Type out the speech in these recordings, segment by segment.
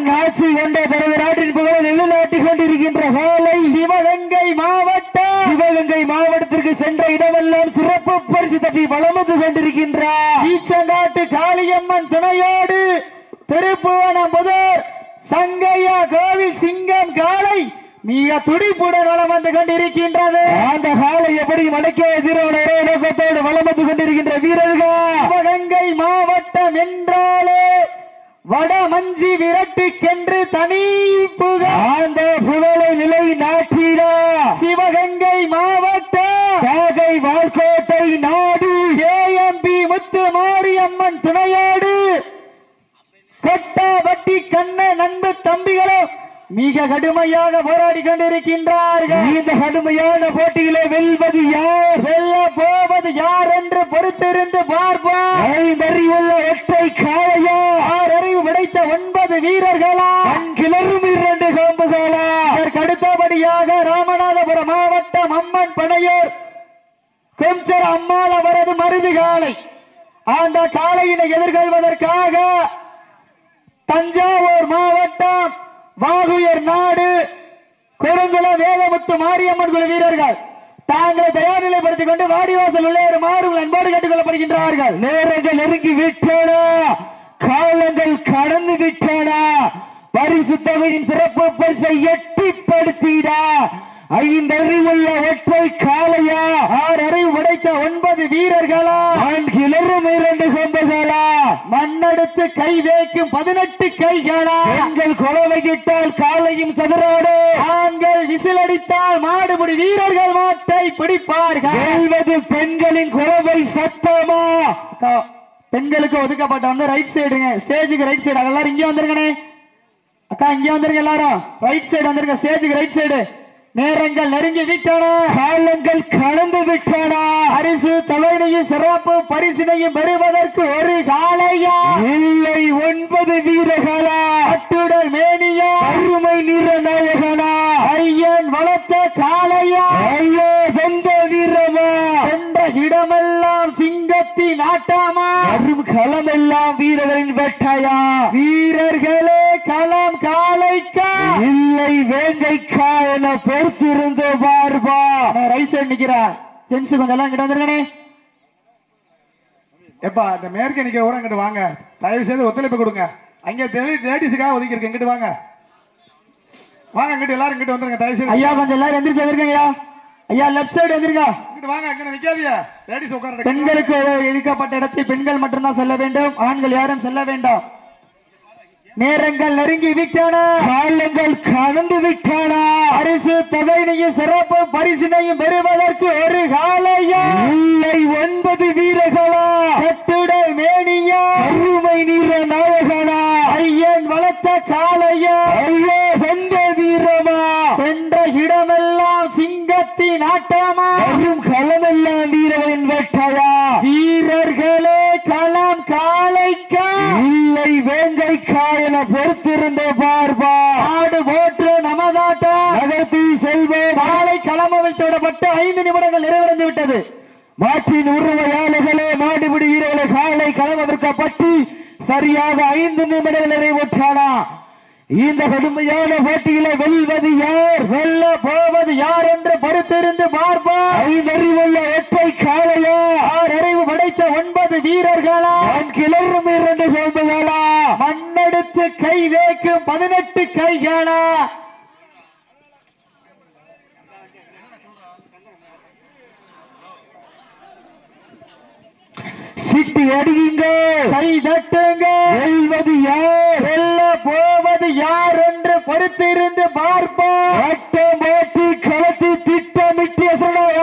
தன்னாட்சி கொண்ட தனது நாட்டின் புகழை நிலைநாட்டிக் கொண்டிருக்கின்ற வேலை சிவகங்கை மாவட்டம். சிவகங்கை மாவட்டத்திற்கு சென்ற இடமெல்லாம் சிறப்பு பரிசு தட்டி வளமந்து கொண்டிருக்கின்றார் ஈச்சங்காட்டு காளியம்மன் துணையோடு திருப்புவனம் முதல் சங்கையா கோவில் சிங்கம் காளை மிக துடிப்புடன் வளம் வந்து கொண்டிருக்கின்றது. அந்த காலை எப்படி மடக்க எதிரோட ஒரே நோக்கத்தோடு வளம் வந்து கொண்டிருக்கின்ற வீரர்கள். சிவகங்கை மாவட்டம் என்றாலே வடமஞ்சி விரட்டுக்கென்று தனி புக அந்த புகழை நிலை நாட்டிடா சிவகங்கை மாவட்டம் காகை வாழ்கோட்டை நாடு. ஏஎம்பி முத்து மாரியம்மன் துணையோடு. கொட்டாவட்டி கண்ண நண்பு தம்பிகளும் மிக கடுமையாக போராடி கொண்டிருக்கின்றார்கள். இந்த கடுமையான போட்டியிலே வெல்வது யார்? வெல்ல போவது யார் என்று பொறுத்திருந்து பார்ப்போம். ஐந்தறிவுள்ள ஒற்றை காளையா? ஆறு அறிவு விடைத்த ஒன்பது வீரர்களா? கிளறும் இரண்டு கோம்புகளா? அதற்கு அடுத்தபடியாக ராமநாதபுரம் மாவட்டம் அம்மன் பனையூர் கொஞ்சர் அம்மாள் அவரது மருது காலை அந்த காளையினை எதிர்கொள்வதற்காக தஞ்சாவூர் மாவட்டம் வாகுயர் நாடு குறுங்குளம் வேதமுத்து மாரியம்மன் குழு வீரர்கள். தாங்களை தயார் நிலைப்படுத்திக் கொண்டு வாடிவாசல் உள்ளேறு மாறுகள் அன்போடு கேட்டுக்கொள்ளப்படுகின்றார்கள். நேரங்கள் நெருங்கி விட்டன? காலங்கள் கடந்து விட்டன? பரிசு தொகையின் சிறப்பு பரிசை எட்டிப்படுத்திடா? ஐந்து அறிவுள்ள ஒற்றை காளையா? ஆறு அறிவு உடைத்த ஒன்பது வீரர்களா? கிளறும் இரண்டு கொம்புகளா? மண்ணெடுத்து கை வைக்கும் பதினெட்டு கைகளா? பெண்கள் குலவையிட்டால் காலையும் சதுரோடு. ஆண்கள் விசிலடித்தால் மாடுபிடி வீரர்கள் மாட்டை பிடிப்பார்கள். வெல்வது பெண்களின் குளவை சத்தமா? பெண்களுக்கு ஒதுக்கப்பட்ட வந்து ரைட் சைடுங்க ஸ்டேஜுக்கு ரைட் சைடு எல்லாரும் இங்கே வந்துருங்கண்ணே. அக்கா இங்கே வந்துருங்க எல்லாரும். ரைட் சைடு வந்துருங்க. ஸ்டேஜுக்கு ரைட் சைடு நேரங்கள் நெருங்கி விட்டன காலங்கள் கடந்து விட்டன. பரிசு தலைவனையும் சிறப்பு பரிசினையும் பெறுவதற்கு ஒரு காலையா இல்லை ஒன்பது வீரர்களா? அட்டுடல் மேனியா? அருமை நிற நாயகனா ஐயன் வளர்த்த காளையா? ஐயோ சொந்த வீரமா சென்ற இடமெல்லாம் சிங்கத்தின் ஆட்டாமா? வரும் களமெல்லாம் வீரர்களின் வெட்டையா? வீரர்களே களம் காளைக்கா இல்லை வேங்கைக்கா என பொறுத்திருந்து பார்பா ரைட் சைடு நிக்கிறா. ஜென்ஸ் கொஞ்சம் எல்லாம் கிட்ட வந்துருங்கண்ணே எப்பா இந்த மேற்கே நிக்கிற ஊரம் இங்கிட்டு வாங்க. தயவு செய்து ஒத்துழைப்பு கொடுங்க. அங்கே லேடிஸுக்காக ஒதுக்கி இருக்கு. இங்கிட்டு வாங்க. வாங்க இங்கிட்டு எல்லாரும் இங்கிட்டு வந்துருங்க. தயவு செய்து ஐயா கொஞ்சம் எல்லாரும் எந்திரிச்சு வந்துருங்க ஐயா ஐயா லெஃப்ட் சைடு எந்திருங்க இங்கிட்டு வாங்க இங்கிட்டு நிக்காதீங்க. லேடிஸ் உட்கார பெண்களுக்கு இழுக்கப்பட்ட இடத்தில் பெண்கள் மட்டும்தான் செல்ல வேண்டும். ஆண்கள் யாரும் செல்ல வேண்டாம். நேரங்கள் நெருங்கி விட்டன. காலங்கள் கடந்து விட்டன. பரிசு தொகையினையும் சிறப்பு பரிசினையும் பெறுவதற்கு ஒரு காலையா இல்லை ஒன்பது வீரர்களா? கட்டுடல் மேனியா? அருமை நீர நாயகனா? ஐயன் வளர்த்த காளையா? ஐயோ சொந்த வீரமா? சென்ற இடமெல்லாம் சிங்கத்தின் ஆட்டமா? வரும் களமெல்லாம் வீரர்களின் வெட்டவா வீரர்களே களம் காளைக்கா? இல்லை வேங்கைக்கா என பொறுத்திருந்த பார்பா ஆடு போற்று நமதாட்டா? நகர்த்தி செல்வோம் காலை களமவிழ்த்து விடப்பட்டு ஐந்து நிமிடங்கள் நிறைவடைந்து விட்டது. மாற்றின் உருவையாளர்களே மாடுபிடி வீரர்களை காலை களமவிற்கப்பட்டு சரியாக ஐந்து நிமிடங்கள் நிறைவுற்றானா? இந்த கடுமையான போட்டியில வெல்வது யார்? வெல்ல போவது யார் என்று படுத்திருந்து பார்ப்போம். ஐந்தறிவுள்ள ஒற்றை காளையா? ஆறு அறிவு படைத்த ஒன்பது வீரர்களா? கிளறும் இரண்டு கோம்புகளா மண்ணெடுத்து கை வைக்கும் பதினெட்டு கைகளா? சிட்டி அடியுங்க. கை தட்டுங்க. வெல்வது யார்? வெல்ல போவது யார் என்று பொறுத்திருந்து பார்ப்போம். ஆட்டம் ஓட்டி களத்தி திட்டமிட்டு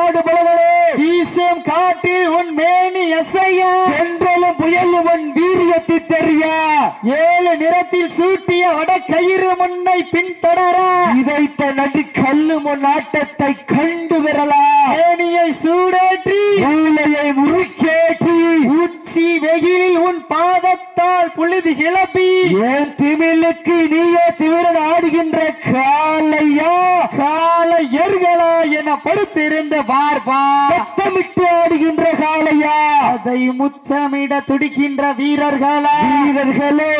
ஆடு பலவரே வீசும் காட்டில் உன் மேனி எசையா. என்றாலும் புயலும் உன் வீரியத்தை தெரியா. ஏழு நிறத்தில் சூட்டிய வட கயிறு முன்னை பின்தொடர. இதைத்த நடி கல்லு முன் ஆட்டத்தை கண்டு வரலாம் மேனியை சூடேற்றி. மூளையை முறுக்கேற்றி உச்சி வெயிலில் உன் பாதத்தால் புழுதி கிளப்பி. ஏன் திமிழுக்கு நீயே திமிரன் ஆடுகின்ற காலையா காலை எர்களா என பொறுத்திருந்த பார்ப்பா. சத்தமிட்டு ஆடுகின்ற காலையா அதை முத்தமிட துடிக்கின்ற வீரர்களா? வீரர்களே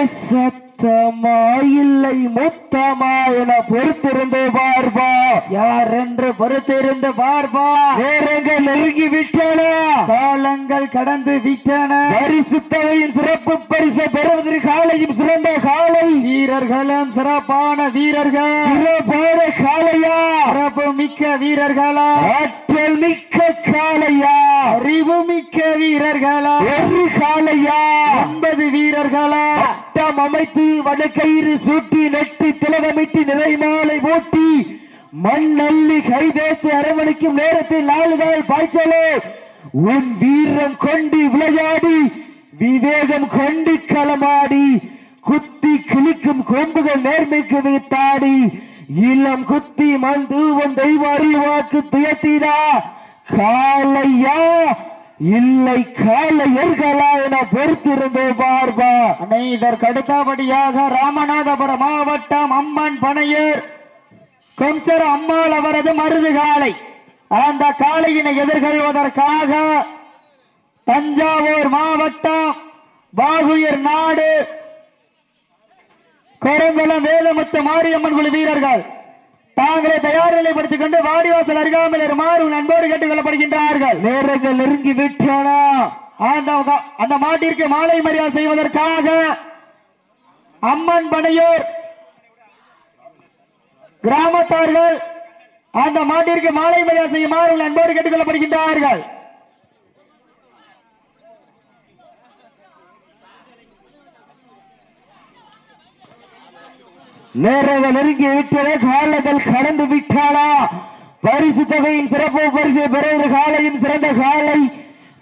சத்தமா இல்லை முத்தமா என பொறுத்திருந்து பார்ப்பா. யார் என்று பொறுத்திருந்து பார்ப்பா? நேரங்கள் நெருங்கி விட்டன காலங்கள் கடந்து விட்டன. பரிசு தொகையின் சிறப்பு பரிசை பெறுவதற்கு காலையும் சிறந்த காலை. வீரர்களும் சிறப்பான வீரர்கள். சிறப்பான காலையா? சிறப்பு மிக்க வீரர்களா? ஆற்றல் மிக்க காலையா? அறிவு மிக்க வீரர்களா? ஒரு காலையா? ஒன்பது வீரர்களா? அமைத்து வடக்கயிறு சூட்டி நெட்டி திலகமிட்டு நிறைமாலை ஓட்டி மண்ணள்ளி கைதேத்து அரவணைக்கும் நேரத்தில் நாளுகால் பாய்ச்சலே. உன் வீரம் கொண்டு விளையாடி விவேகம் கொண்டு களமாடி குத்தி கிழிக்கும் கொம்புகள் நேர்மைக்கு வைத்தாடி இளம் குத்தி மண் தூவம் தெய்வ அறிவாக்கு வாக்கு காலையா இல்லை காலையர்களா என பொறுத்திருந்து பார்பா இதற்கு அடுத்தபடியாக ராமநாதபுரம் மாவட்டம் அம்மன் பனையூர். கொஞ்சர் அம்மாள் அவரது மருது காலை அந்த காலையினை எதிர்கொள்வதற்காக தஞ்சாவூர் மாவட்டம் பாகுயர் நாடு. கொரங்குளம் வேதமுத்து மாரியம்மன் குழு வீரர்கள். தாங்களை தயார் நிலைப்படுத்திக் கொண்டு வாடிவாசல் அருகாமையில் வருமாறு நண்போடு கேட்டுக் கொள்ளப்படுகின்றார்கள் நேரங்கள் நெருங்கி விட்டன அந்த அந்த மாட்டிற்கு மாலை மரியாதை செய்வதற்காக அம்மன் பனையூர் கிராமத்தார்கள் அந்த மாட்டிற்கு மாலை மரியாதை செய்யுமாறு நண்போடு கேட்டுக் கொள்ளப்படுகின்றார்கள் நேரங்கள் நெருங்கி விட்டன காலங்கள் கடந்து விட்டாளா? பரிசு தொகையின் சிறப்பு பரிசு பெறுவது காலையும் சிறந்த காலை.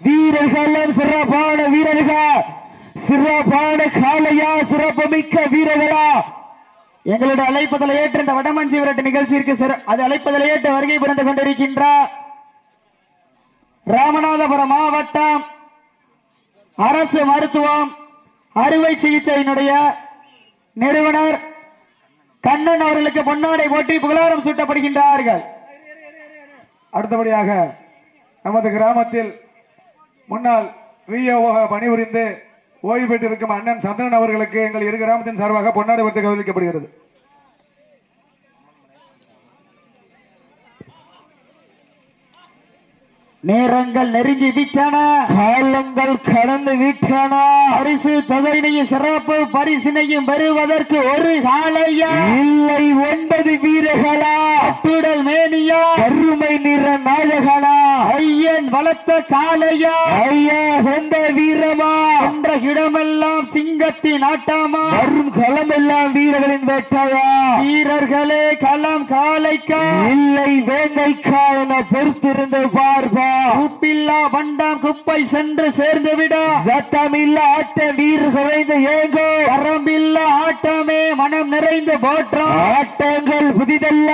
வீரர்கள் சிறப்பான வீரர்கள்? சிறப்பான காலையா? சிறப்பு மிக்க வீரர்களா? எங்களுடைய அழைப்பதில் ஏற்ற இந்த வடமஞ்சி விரட்டு நிகழ்ச்சிக்கு சிற- அது அழைப்பதில் ஏற்று வருகை பிறந்து கொண்டிருக்கின்றார் ராமநாதபுரம் மாவட்டம் அரசு மருத்துவம் அறுவை சிகிச்சையினுடைய நிறுவனர் கண்ணன் அவர்களுக்கு பொன்னாடை ஓட்டி புகழாரம் சூட்டப்படுகின்றார்கள். அடுத்தபடியாக நமது கிராமத்தில் முன்னாள் விஓவாக பணிபுரிந்து ஓய்வு பெற்றிருக்கும் அண்ணன் சந்திரன் அவர்களுக்கு எங்கள் இரு கிராமத்தின் சார்பாக பொன்னாடை விருது கௌரவிக்கப்படுகிறது. நேரங்கள் நெருங்கி விட்டன. காலங்கள் கடந்து விட்டன. பரிசு தொகையினையும் சிறப்பு பரிசினையும் பெறுவதற்கு ஒரு காலையா இல்லை ஒன்பது வீரர்களா? அட்டுடல் மேனியா? கருமை நிற நாயகனா? ஐயன் வளர்த்த காலையா ஐயா சொந்த வீரமா? என்ற இடமெல்லாம் சிங்கத்தின் ஆட்டமா? வரும் களமெல்லாம் வீரர்களின் வேட்டையா? வீரர்களே களம் காலைக்கா இல்லை வேங்கைக்கா என பொறுத்திருந்து பார்ப்பா உப்பில்லா வண்டாம் குப்பை சென்று சேர்ந்து விட சட்டமில்ல ஆட்ட வீர் குறைந்து ஏங்கோ. வரம்பில்ல ஆட்டமே மனம் நிறைந்து போற்றோம். ஆட்டங்கள் புதிதல்ல.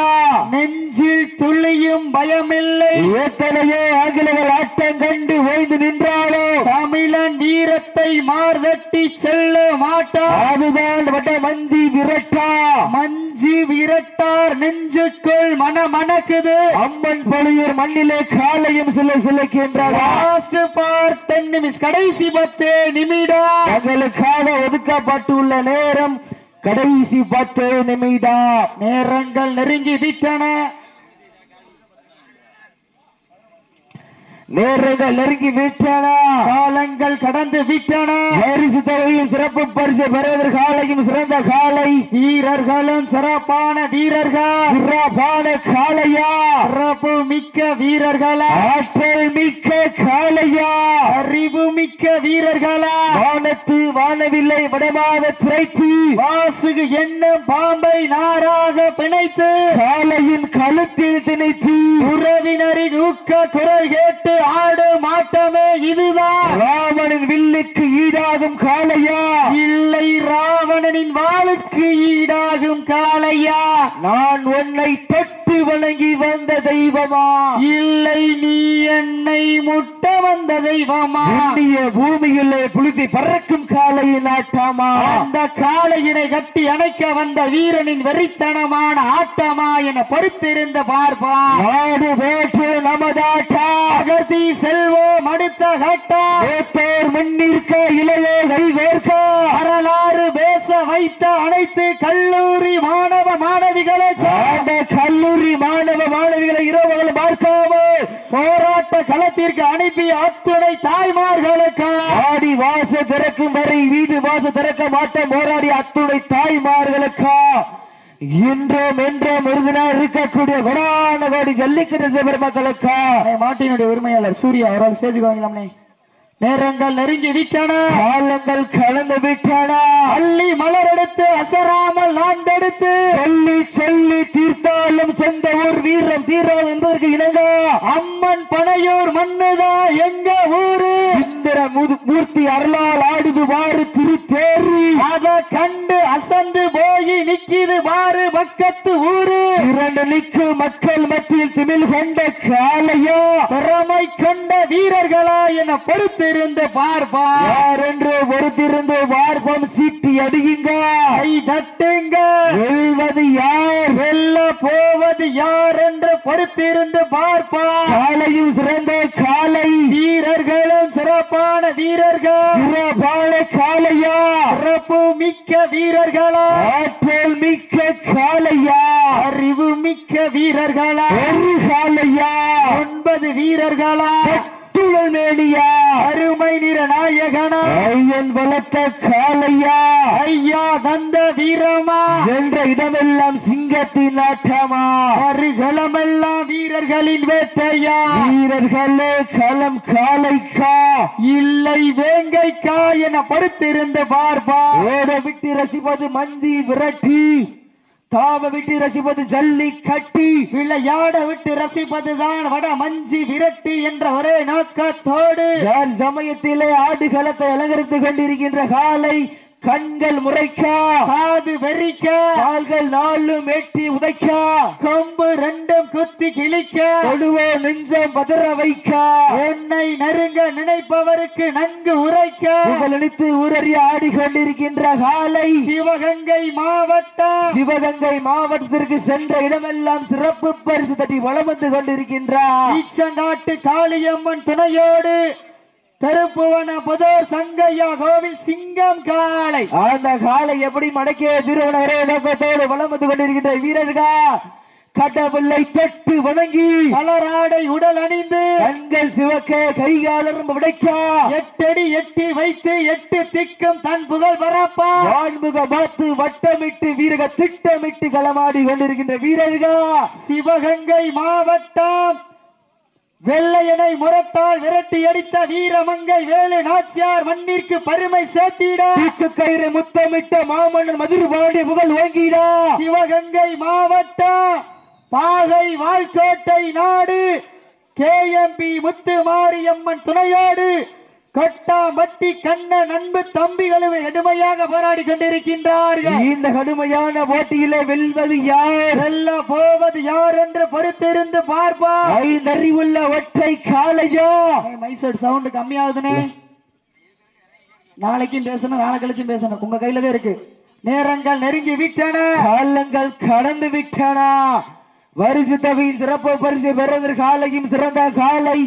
நெஞ்சில் துள்ளியும் பயமில்லை. ஏற்கனவே ஆங்கிலங்கள் ஆட்டம் கண்டு ஓய்ந்து நின்றாலோ. தமிழன் வீரத்தை மார்தட்டி செல்ல மாட்டா. அதுதான் வட மஞ்சி விரட்டா. மஞ்சி விரட்டார் நெஞ்சுக்குள் மன மணக்குது அம்மன் பொழியூர் மண்ணிலே காலையும் சில சிலைக்கின்றார் டென் நிமிஷம் கடைசி பத்து நிமிடம். எங்களுக்காக ஒதுக்கப்பட்டுள்ள நேரம் கடைசி பத்து நிமிடம். நேரங்கள் நெருங்கி விட்டன. நேரங்கள் நெருங்கி விட்டன? காலங்கள் கடந்து விட்டன? பரிசு தொகையும் சிறப்பு பரிசு பெறுவதற்கு காலையும் சிறந்த காலை. வீரர்களும் சிறப்பான வீரர்கள். சிறப்பான காலையா? சிறப்பு மிக்க வீரர்களா? ஆற்றல் மிக்க காலையா? அறிவு மிக்க வீரர்களா? வானத்து வானவில்லை வடமாக திரைத்து வாசுகு எண்ணம் பாம்பை நாராக பிணைத்து. காலையின் கழுத்தில் திணைத்து. உறவினரின் ஊக்க குரல் கேட்டு ஆடும் ஆட்டமே இதுதான். ராவணன் வில்லுக்கு ஈடாகும் காளையா? இல்லை ராவணனின் வாளுக்கு ஈடாகும் காளையா? நான் உன்னை தொட்டு வணங்கி வந்த தெய்வமா? இல்லை நீ என்னை முட்ட வந்த தெய்வமா? இந்திய பூமியிலே புழுதி பறக்கும் காளையின் ஆட்டாமா அந்த காளையினை கட்டி அணைக்க வந்த வீரனின் வெறித்தனமான ஆட்டமா என பொறுத்திருந்த பார்ப்பா. நாடு வேற்று நமதாட்டா? அகர்த்தி செல்வோம் அடுத்த கட்டா வேட்டோர் மண்ணிற்க இளைய கைவேற்க வரலாறு பேச வைத்த அனைத்து கல்லூரி மாணவ மாணவிகளுக்கு ஆண்ட கல்லூரி மாணவ மாணவிகளை இரவுகள் பார்க்காமல் போராட்ட களத்திற்கு அனுப்பிய அத்துணை தாய்மார்களுக்கு ஆடி வாச திறக்கும் வரை வீடு வாச திறக்க மாட்டோம். போராடி அத்துணை தாய்மார்களுக்கா இன்றும் இன்றும் விருதினா இருக்கக்கூடிய கொடான கோடி ஜல்லிக்கட்டு பெருமக்களுக்கா? மாட்டினுடைய உரிமையாளர் சூர்யா அவரால் ஸ்டேஜுக்கு வாங்கலாம்னே நேரங்கள் நெருங்கி விட்டன. காலங்கள் கலந்து விட்டன. அள்ளி மலர் எடுத்து அசராமல் நான் தடுத்து சொல்லி சொல்லி தீர்த்தாலும் சொந்த ஊர் வீரம் தீரம் என்பதற்கு இணங்க. அம்மன் பனையூர் மண்ணுதா எங்க ஊரு? இந்திர மூர்த்தி அருளால் ஆடுது வாறு திருத்தேறி அத கண்டு அசந்து போய் நிக்கிது பாரு பக்கத்து ஊரு. இரண்டு நிற்கு மக்கள் மத்தியில் திமிழ் கொண்ட காலையா திறமை கொண்ட வீரர்களா என பொறுத்திருந்து பார்ப்பா யார் என்று பொறுத்திருந்து வார்ப்பம் சீட்டி அடியுங்க. கை தட்டுங்க. வெல்வது யார்? வெல்ல போவது யார் என்று பொறுத்திருந்து பார்ப்பா காலையும் சிறந்த காலை. வீரர்களும் சிறப்பான வீரர்கள். சிறப்பான காலையா? சிறப்பு மிக்க வீரர்களா? ஆற்றல் மிக்க காலையா? அறிவு மிக்க வீரர்களா? ஒரு காலையா? ஒன்பது வீரர்களா? நாயகனா ஐயன் வளர்த்த காலையா ஐயா தந்த வீரமா? என்ற இடமெல்லாம் சிங்கத்தின் ஆட்டமா அருகலமெல்லாம் வீரர்களின் வேட்டையா? வீரர்களே களம் காலைக்கா? இல்லை வேங்கைக்கா என படுத்திருந்து பார்ப்பா. ஓட விட்டு ரசிப்பது மஞ்சி விரட்டி. தாவ விட்டு ரசிப்பது ஜல்லி கட்டி விளையாட விட்டு ரசிப்பதுதான் வட மஞ்சி விரட்டி என்ற ஒரே நோக்கத்தோடு. யார் சமயத்திலே ஆடுகளத்தை அலங்கரித்துக் கொண்டிருக்கின்ற காலை கண்கள் முறைக்கா. காது வெறிக்க. கால்கள் நாளும் எட்டி உதைக்கா. கொம்பு ரெண்டும் குத்தி கிழிக்க. தொடுவோ நெஞ்சம் பதற வைக்கா. உன்னை நெருங்க நினைப்பவருக்கு நன்கு உரைக்க. புகழளித்து ஊரறிய ஆடிக்கொண்டிருக்கின்ற காலை. சிவகங்கை மாவட்டம். சிவகங்கை மாவட்டத்திற்கு சென்ற இடமெல்லாம் சிறப்பு பரிசு தட்டி வலம் வந்து கொண்டிருக்கின்றார். ஈச்சங்காட்டு காளியம்மன் துணையோடு கருப்புவன புதூர் சங்கையா கோவில் சிங்கம் காளை. அந்த காலை எப்படி மடக்கிய திருவனரே நோக்கத்தோடு வலம் வந்து கொண்டிருக்கின்ற வீரர்கள்? கடவுளை தொட்டு வணங்கி கலராடை உடல் அணிந்து கண்கள் சிவக்க கைகாலரும் விடைக்கா எட்டடி எட்டி வைத்து எட்டு திக்கும் தன் புகழ் வரப்பா வான்முக பார்த்து வட்டமிட்டு வீரக திட்டமிட்டு களமாடி கொண்டிருக்கின்ற வீரர்கள்? சிவகங்கை மாவட்டம் வெள்ளையனை முரட்டால் விரட்டி அடித்த வீரமங்கை வேலு நாச்சியார் மண்ணிற்கு பெருமை சேர்த்திட. கயிறு முத்தமிட்ட மாமன்னன் மதுரை பாண்டிய புகழ் ஓங்கிடா. சிவகங்கை மாவட்டம் பாகை வால்கோட்டை நாடு கேஎம்பி முத்து மாரியம்மன் துணையோடு. கொட்டாம்பட்டி கண்ணன் அன்பு தம்பிகளும் கடுமையாக போராடி கொண்டிருக்கின்றார்கள். இந்த கடுமையான போட்டியிலே வெல்வது யார்? வெல்ல போவது யார் என்று பொறுத்திருந்து பார்ப்பா ஐந்தறிவுள்ள ஒற்றை காளையா? மைசோட் சவுண்ட் கம்மியாகுதுனே. நாளைக்கும் பேசணும் நாளை கழிச்சும் பேசணும். உங்க கையில தான் இருக்கு. நேரங்கள் நெருங்கி விட்டன. காலங்கள் கடந்து விட்டன. வரிசு தொகையின் சிறப்பு பரிசு பெறுவதற்கு காலையும் சிறந்த காலை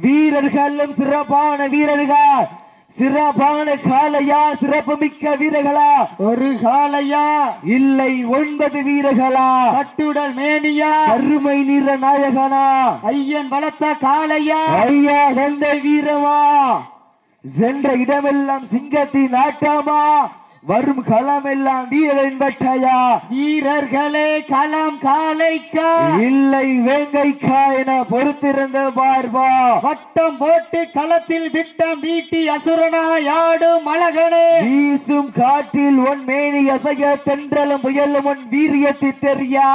வீரர்களும் சிறப்பான வீரர்கள். சிறப்பான காலையா சிறப்பு மிக்க வீரர்களா? ஒரு காலையா இல்லை ஒன்பது வீரர்களா? கட்டுடல் மேனியா? அருமை நிற நாயகனா? ஐயன் வளர்த்த காளையா? ஐயா தந்தை வீரமா? சென்ற இடமெல்லாம் சிங்கத்தின் ஆட்டமா? வரும் களம் எல்லாம் வீரன் வெட்டையா வீரர்களே களம் காளைக்கா இல்லை வேங்கைக்கா என பொறுத்திருந்த பார்வா. வட்டம் போட்டு களத்தில் திட்டம் வீட்டி அசுரனாய் ஆடும் அழகனே வீசும் காற்றில் உன் மேனி அசைய தென்றலும் புயலும் உன் வீரியத்தை தெரியா?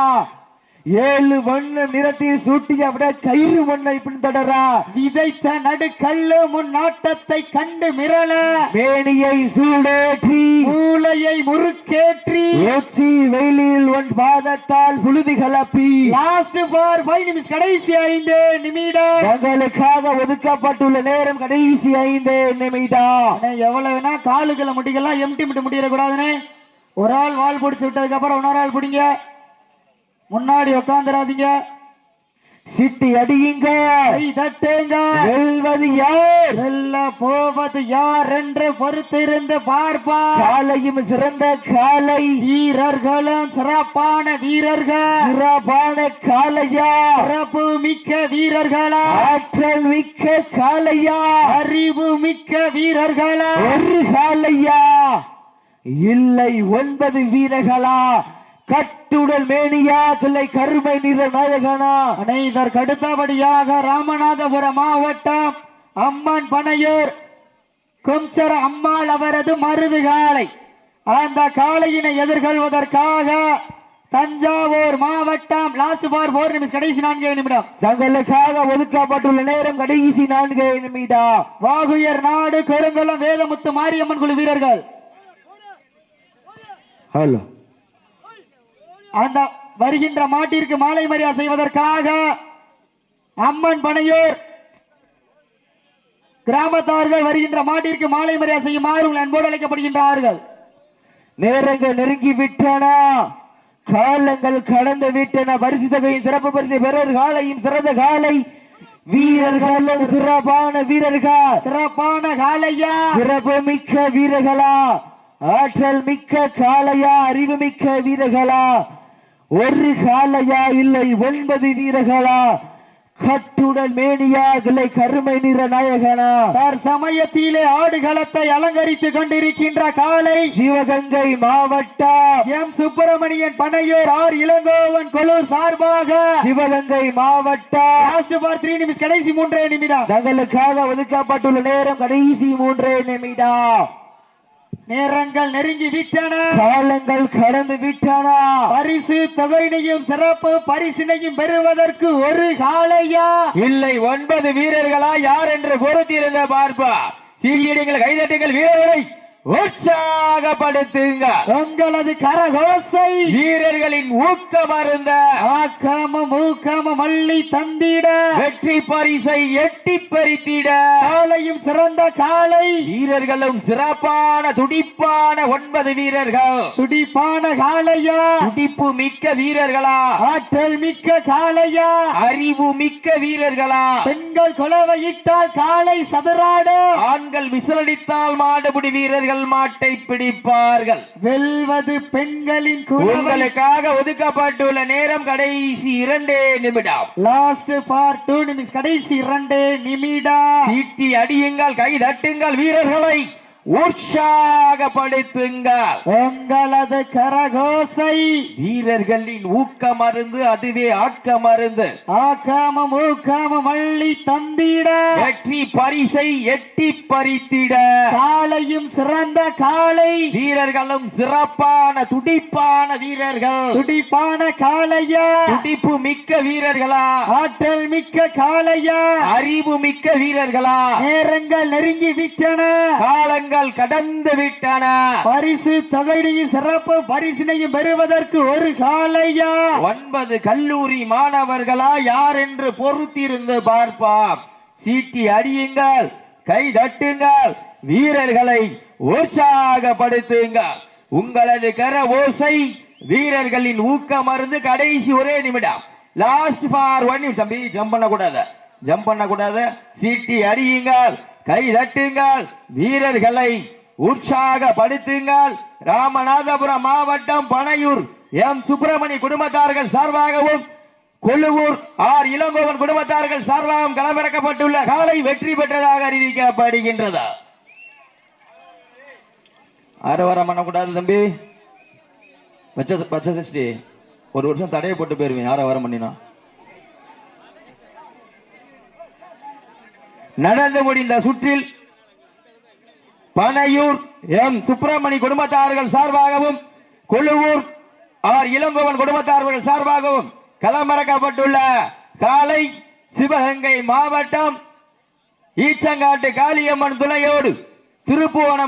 ஏழு வண்ணம் நிறத்தில் சூட்டி அப்படியே கயிறு வண்ணை பின்தொடரா? விதைத்த நடுக்கல்லு முன் நாட்டத்தை கண்டு மிரள. மேனியை சூடேற்றி. மூளையை முறுக்கேற்றி. ஏற்றி வெயிலில் ஒன் பாதத்தால் புழுதி கலப்பி. லாஸ்ட் ஃபார் ஃபைவ் நிமிஷம் கடைசி ஐந்து நிமிடம். தங்களுக்காக ஒதுக்கப்பட்டுள்ள நேரம் கடைசி ஐந்து நிமிடம். எவ்வளவுனா காலுக்குள்ள முடிக்கலாம் எம்டி மட்டும் முடியக்கூடாதுன்னு ஒரு ஆள் வால் பிடிச்சு விட்டதுக்கு அப்புறம் இன்னொரு ஆள் பிடிங்க. முன்னாடி உட்காந்துடாதீங்க சிட்டி அடியுங்க. தட்டுங்க. வெல்வது யார்? வெல்ல போவது யார் என்று பொறுத்திருந்து பார்ப்பா காலையும் சிறந்த காலை. வீரர்களும் சிறப்பான வீரர்கள். சிறப்பான காலையா? சிறப்பு மிக்க வீரர்களா? ஆற்றல் மிக்க காலையா? அறிவு மிக்க வீரர்களா? ஒரு காலையா? இல்லை ஒன்பது வீரர்களா? கட்டுடல் மேனியா கிளை கருமை நிற நாயகனா. இதற்கு அடுத்தபடியாக ராமநாதபுரம் மாவட்டம் அம்மன் பனையூர். கும்சர அம்மாள் அவரது மருது காளை. அந்த காளையினை எதிர்கொள்வதற்காக தஞ்சாவூர் மாவட்டம் லாஸ்ட் பார் போர் நிமிஷம் கடைசி நான்கு நிமிடம். தங்களுக்காக ஒதுக்கப்பட்டுள்ள நேரம் கடைசி நான்கு நிமிடம். வாகுயர் நாடு பெருங்குளம் வேதமுத்து மாரியம்மன் குழு வீரர்கள். ஹலோ. அந்த வருகின்ற மாட்டிற்கு மாலை மரியா செய்வதற்காக அம்மன் பனையூர் கிராமத்தார்கள் வருகின்ற மாட்டிற்கு மாலை மரியா செய்யுமாறு உங்கள் அன்போடு அழைக்கப்படுகின்றார்கள். நேரங்கள் நெருங்கி விட்டன. காலங்கள் கடந்து விட்டன. பரிசு தொகையின் சிறப்பு பரிசு பெறர் காலையும் சிறந்த காலை. வீரர்களும் சிறப்பான வீரர்கள். சிறப்பான காலையா? சிறப்பு மிக்க வீரர்களா? ஆற்றல் மிக்க காளையா? அறிவு மிக்க வீரர்களா? ஒரு காளையா இல்லை ஒன்பது வீரர்களா? கட்டுடல் மேனியா இல்லை கருமை நிற நாயகனா? சமயத்திலே ஆடுகளத்தை அலங்கரித்துக் கொண்டிருக்கின்ற காலை சிவகங்கை மாவட்டம் எம் சுப்பிரமணியன் பனையூர் ஆர் இளங்கோவன் கொலூர் சார்பாக. சிவகங்கை மாவட்டம் லாஸ்ட் பார் த்ரீ நிமிஷம் கடைசி மூன்றே நிமிடம். தங்களுக்காக ஒதுக்கப்பட்டுள்ள நேரம் கடைசி மூன்றே நிமிடம். நேரங்கள் நெருங்கி விட்டன. காலங்கள் கடந்து விட்டன. பரிசு தொகையினையும் சிறப்பு பரிசினையும் பெறுவதற்கு ஒரு காலையா இல்லை ஒன்பது வீரர்களா? யார் என்று பொறுத்திருந்த பார்ப்பா. சீக்கிரங்கள் கைதட்டுங்கள் வீரர்களை உற்சாகப்படுத்துங்க. உங்களது கரகோசை வீரர்களின் ஊக்கம் அருந்த ஆக்கமும் ஊக்கமும் அள்ளி தந்திட. வெற்றி பரிசை எட்டி பறித்திட. காலையும் சிறந்த காலை. வீரர்களும் சிறப்பான துடிப்பான ஒன்பது வீரர்கள். துடிப்பான காலையா? துடிப்பு மிக்க வீரர்களா? ஆற்றல் மிக்க காலையா? அறிவு மிக்க வீரர்களா? பெண்கள் குலவையிட்டால் காலை சதுராடும் ஆண்கள் விசிலடித்தால் மாடுபிடி வீரர்கள் மாட்டை பிடிப்பார்கள். வெல்வது பெண்களின் உங்களுக்காக ஒதுக்கப்பட்டுள்ள நேரம் கடைசி இரண்டே நிமிடம். லாஸ்ட் ஃபார் டூ நிமிஷம் கடைசி இரண்டு நிமிடம். சீட்டி அடியுங்கள் கை தட்டுங்கள் வீரர்களை. உற்சாகப்படுத்துங்கள் உங்களது கரகோசை. வீரர்களின் ஊக்கம் அருந்து அதுவே ஆக்கம் அருந்து ஆக்காமம் ஊக்காமம் அள்ளி தந்திட. வெற்றி பரிசை எட்டி பறித்திட. காலையும் சிறந்த காலை வீரர்களும் சிறப்பான துடிப்பான வீரர்கள். துடிப்பான காலையா துடிப்பு மிக்க வீரர்களா. ஆற்றல் மிக்க காலையா அறிவு மிக்க வீரர்களா. நேரங்கள் நெருங்கி விட்டன. காலங்கள் கடந்து விட்டன. பரிசு தொகையினையும் சிறப்பு பரிசினையும் பெறுவதற்கு ஒரு காலையா ஒன்பது கல்லூரி மாணவர்களா யார் என்று பொறுத்திருந்து பார்ப்பாம். சீட்டி அடியுங்கள் கை தட்டுங்கள் வீரர்களை உற்சாகப்படுத்துங்கள். உங்களது கர ஓசை வீரர்களின் ஊக்கம் மருந்து கடைசி ஒரே நிமிடம். லாஸ்ட் ஃபார் ஒன் தம்பி ஜம்ப் பண்ண கூடாது ஜம்ப் பண்ண கூடாது சீட்டி அடியுங்கள் கை தட்டுங்கள். வீரர்களை உற்சாகப்படுத்துங்கள். ராமநாதபுரம் மாவட்டம் பனையூர் எம் சுப்பிரமணி குடும்பத்தார்கள் சார்பாகவும் கொள்ளுவூர் ஆர் இளங்கோவன் குடும்பத்தார்கள் சார்பாகவும் களமிறக்கப்பட்டுள்ள காலை வெற்றி பெற்றதாக அறிவிக்கப்படுகின்றது. ஆரவாரம் பண்ணக்கூடாது தம்பி. பச்சை பச்சை சஷ்டி ஒரு வருஷம் தடையை போட்டு போயிருவேன் ஆரவாரம் பண்ணினா. நடந்து முடிந்த சுற்றில் பனையூர் எம் சுப்பிரமணி குடும்பத்தார்கள் சார்பாகவும் கொள்ளுவூர் ஆர் இளம்பவன் குடும்பத்தார்கள் சார்பாகவும் களமிறக்கப்பட்டுள்ள காலை சிவகங்கை மாவட்டம் ஈச்சங்காட்டு காளியம்மன் துணையோடு திருப்புவனம்